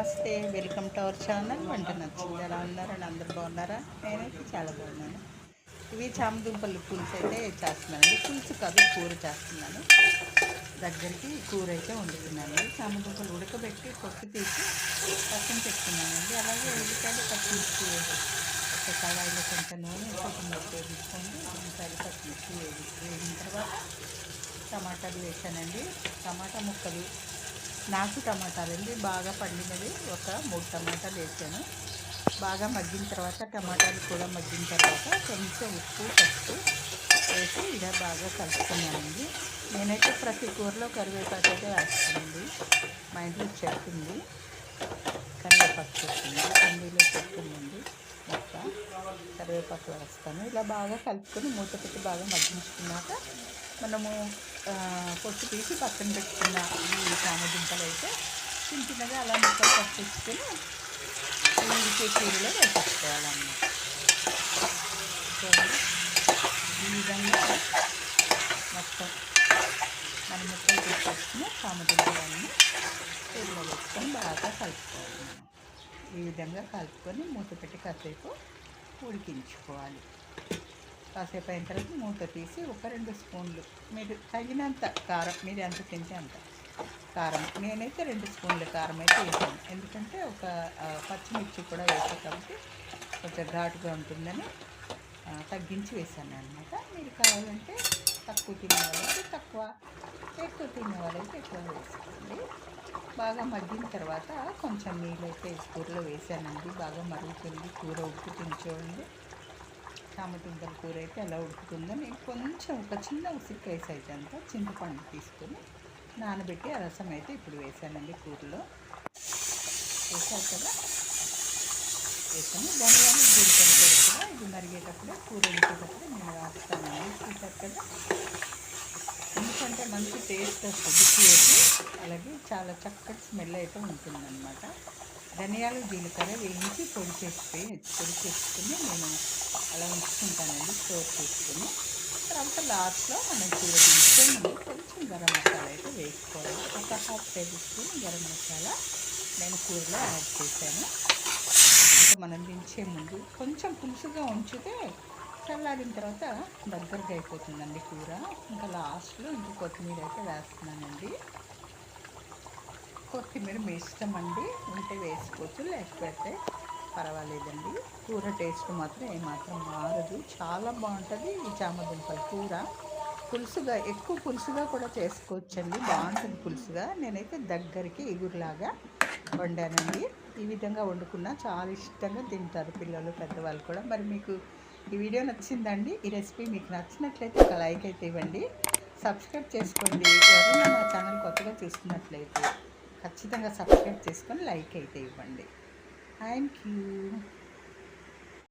నమస్తే welcome to our channel. వంట నచ్చింది? ఎలా ఉన్నారని అందరు బాగున్నారా? నేనైతే చాలా బాగున్నాను. ఇవి చామదుంపలు పులుసు అయితే చేస్తున్నానండి. పులుసు కాదు కూర చేస్తున్నాను. దగ్గరికి కూర అయితే వండుతున్నాను. చామదుంపలు ఉడకబెట్టి పొట్టు తీసి పక్కన పెట్టుకున్నానండి. అలాగే ఉల్లిపాయలు పచ్చిమిర్చి ఒక కళాయిలో కొంచెం నూనె కొంచెం ఉపయోగించుకోండి ఉల్లిపాయలు పచ్చిమిర్చి వేగి వేగిన తర్వాత టమాటాలు వేసానండి టమాటా ముక్కలు నాకు టమాటాలు అండి బాగా పండినవి. ఒక మూడు టమాటాలు వేసాను. బాగా మగ్గిన తర్వాత టమాటాలు కూడా మగ్గిన తర్వాత కొంచెం ఉప్పు పసుపు వేసి ఇలా బాగా కలుపుకున్నానండి. నేనైతే ప్రతి కూరలో కరివేపాకు అయితే వేస్తానండి. మా ఇంట్లో చెట్టు ఉంది. కరివేపాకు చెట్టు ఉంది కందిలో చెట్టు ఉందండి. మొక్క కరివేపాకు వేస్తాను. ఇలా బాగా కలుపుకొని మూత పెట్టి బాగా మగ్గించుకున్నాక మనము పొట్టు తీసి పక్కన పెట్టుకున్న ఈ చామదుంపలు అయితే చిన్న చిన్నగా అలా ముక్కలు కట్ చేసుకొని ఉడికే కూరలో వేసేసుకోవాలన్నమాట. ఈ విధంగా మొత్తం మన ముక్కలు పెట్టేసుకుని చామదుంపలన్నీ కూరలో వేసుకొని బాగా కలుపుకోవాలి మనం. ఈ విధంగా కలుపుకొని మూత పెట్టి కాసేపు ఉడికించుకోవాలి. కాసేపు అయిన తర్వాత మూత తీసి ఒక రెండు స్పూన్లు. మీరు తగినంత కారం మీరు ఎంత తింటే అంత. కారం. నేనైతే రెండు స్పూన్ల కారం అయితే వేసాను. ఎందుకంటే ఒక పచ్చిమిర్చి కూడా వేసాను కాబట్టి కొంచెం ఘాటుగా ఉంటుందని తగ్గించి వేసాను అనమాట మీరు కావాలంటే తక్కువ తినే వాళ్ళైతే తక్కువ ఎక్కువ తినే వాళ్ళైతే ఎక్కువ వేసుకోండి. బాగా మగ్గిన తర్వాత కొంచెం నీళ్ళైతే కూరలో వేసానండి. బాగా మరుగుతుంది. కూర ఉప్పు తినచూడండి. చామదుంపల కూర అయితే ఎలా ఉడుకుతుందో? నేను కొంచెం ఒక చిన్న ఉసిరికాయ సైజ్ అంతా చింతపండు తీసుకొని నానబెట్టి ఆ రసం అయితే ఇప్పుడు వేసానండి కూరలో. వేసారు కదా? వేసాను. ధనియాలు జీలకర్ర పొడి కూడా ఇది మరిగేటప్పుడు కూర ఉడికేటప్పుడు నేను వేస్తానండి చూసారు కదా? ఎందుకంటే మంచి టేస్ట్ వస్తుంది అలాగే చాలా చక్కటి స్మెల్ అయితే ఉంటుందన్నమాట. ధనియాలు జీలకర్ర వేయించి పొడి చేసుకుని పొడి చేసుకుని నేను అలా ఉంచుకుంటానండి. స్టోర్ చేసుకుని తర్వాత లాస్ట్లో మనం కూర దించుకొని మనం కొంచెం గరం మసాలా అయితే వేసుకోవాలి. ఒక half tablespoon garam masala నేను కూరలో యాడ్ చేశాను. ఇంకా మనం దించే ముందు కొంచెం పులుసుగా ఉంచితే చల్లారిన తర్వాత దగ్గరగా అయిపోతుందండి కూర. ఇంకా లాస్ట్లో ఇంకా కొత్తిమీర అయితే వేస్తున్నానండి. కొత్తిమీర మీ ఇష్టం అండి. ఉంటే వేసుకోవచ్చు లేకపోతే పర్వాలేదండి. కూర టేస్ట్ మాత్రం ఏమాత్రం మారదు. చాలా బాగుంటుంది ఈ చామదుంపల కూర. పులుసుగా ఎక్కువ పులుసుగా కూడా చేసుకోవచ్చండి. బాగుంటుంది పులుసుగా. నేనైతే దగ్గరికి ఎగురులాగా వండానండి. ఈ విధంగా వండుకున్నా చాలా ఇష్టంగా తింటారు పిల్లలు పెద్దవాళ్ళు కూడా. మరి మీకు ఈ వీడియో నచ్చిందండి ఈ రెసిపీ మీకు నచ్చినట్లయితే ఒక లైక్ అయితే ఇవ్వండి. సబ్స్క్రైబ్ చేసుకోండి. ఎవరైనా నా ఛానల్ కొత్తగా చూస్తున్నట్లయితే ఖచ్చితంగా సబ్స్క్రైబ్ చేసుకొని లైక్ అయితే ఇవ్వండి. Thank you.